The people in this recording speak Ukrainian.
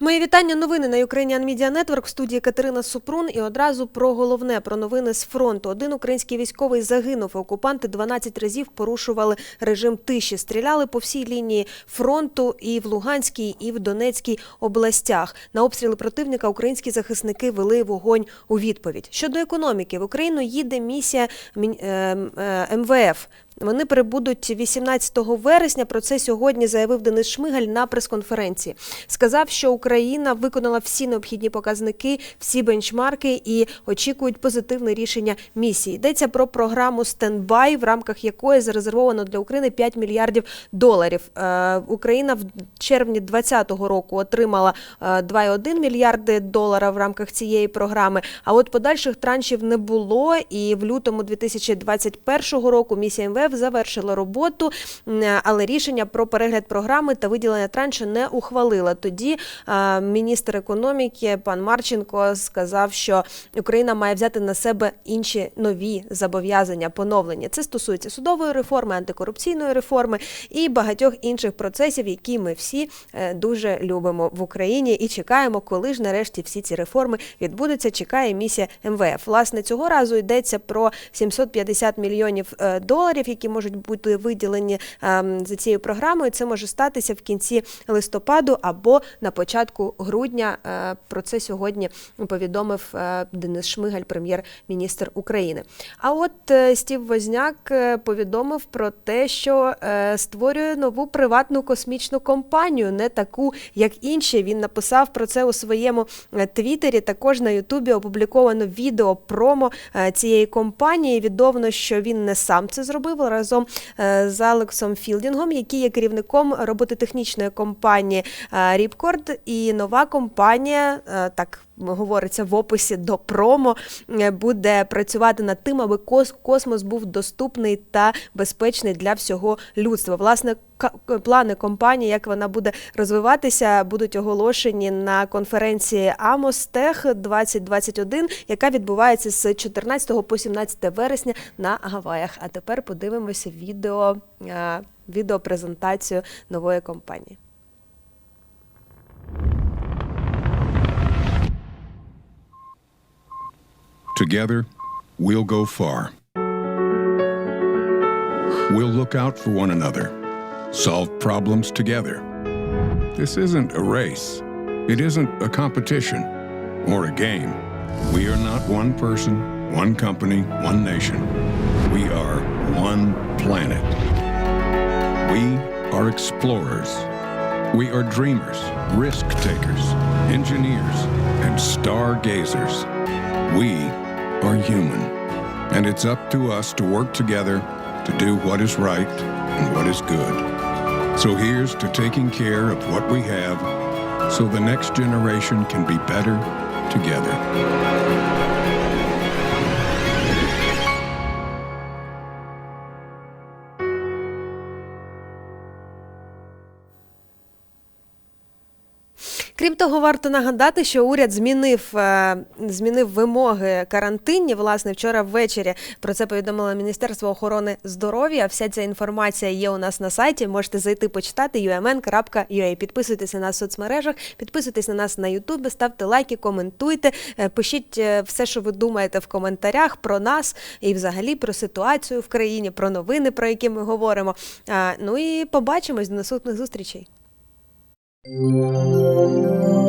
Мої вітання. Новини на Ukrainian Media Network в студії Катерина Супрун. І одразу про головне про новини з фронту. Один український військовий загинув. Окупанти 12 разів порушували режим тиші. Стріляли по всій лінії фронту і в Луганській, і в Донецькій областях. На обстріли противника українські захисники вели вогонь у відповідь. Щодо економіки, в Україну їде місія Мін- е, е, МВФ. Вони прибудуть 18 вересня. Про це сьогодні заявив Денис Шмигаль на прес-конференції. Сказав, що Україна виконала всі необхідні показники, всі бенчмарки і очікують позитивне рішення місії. Йдеться про програму стендбай, в рамках якої зарезервовано для України 5 мільярдів доларів. Е, Україна в червні 2020 року отримала е, 2,1 мільярди доларів в рамках цієї програми. А от подальших траншів не було. І в лютому 2021 року місія МВФ завершила роботу, але рішення про перегляд програми та виділення траншу не ухвалила. Тоді е, міністр економіки пан Марченко сказав, що Україна має взяти на себе інші нові зобов'язання, поновлення. Це стосується судової реформи, антикорупційної реформи і багатьох інших процесів, які ми всі е, дуже любимо в Україні і чекаємо, коли ж нарешті всі ці реформи відбудуться. Чекає місія МВФ. Власне, цього разу йдеться про 750 мільйонів е, доларів, які можуть бути виділені ем, за цією програмою. Це може статися в кінці листопаду або на початку грудня. Е, Про це сьогодні повідомив е, Денис Шмигаль, прем'єр-міністр України. А от е, Стів Возняк повідомив про те, що створює нову приватну космічну компанію, не таку, як інші. Він написав про це у своєму твіттері. Також на Ютубі опубліковано відео промо цієї компанії. Відомо, що він не сам це зробив а разом е, з Алексом Філдінгом, який є керівником робототехнічної компанії е, Ріпкорд. І нова компанія, е, так говориться в описі до промо, е, буде працювати над тим, аби кос- космос був доступний та безпечний для всього людства. Власне, плани компанії, як вона буде розвиватися, будуть оголошені на конференції Амостех 2021, яка відбувається з 14 по 17 вересня на Гаваях. А тепер подивимося відео, е, відеопрезентацію нової компанії. Together, we'll go far. We'll look out for one another, solve problems together. This isn't a race, it isn't a competition or a game. We are not one person, one company, one nation. We are one planet. We are explorers. We are dreamers, risk takers, engineers, and stargazers. We human, and it's up to us to work together to do what is right and what is good. So here's to taking care of what we have so the next generation can be better together. Крім того, варто нагадати, що уряд змінив, е, змінив вимоги карантинні. Власне, вчора ввечері про це повідомило Міністерство охорони здоров'я. Вся ця інформація є у нас на сайті. Можете зайти почитати umn.ua. Підписуйтесь на нас в соцмережах, підписуйтесь на нас на Ютубі, ставте лайки, коментуйте, е, пишіть е, все, що ви думаєте в коментарях про нас і взагалі про ситуацію в країні, про новини, про які ми говоримо. Ну і побачимось до наступних зустрічей. Música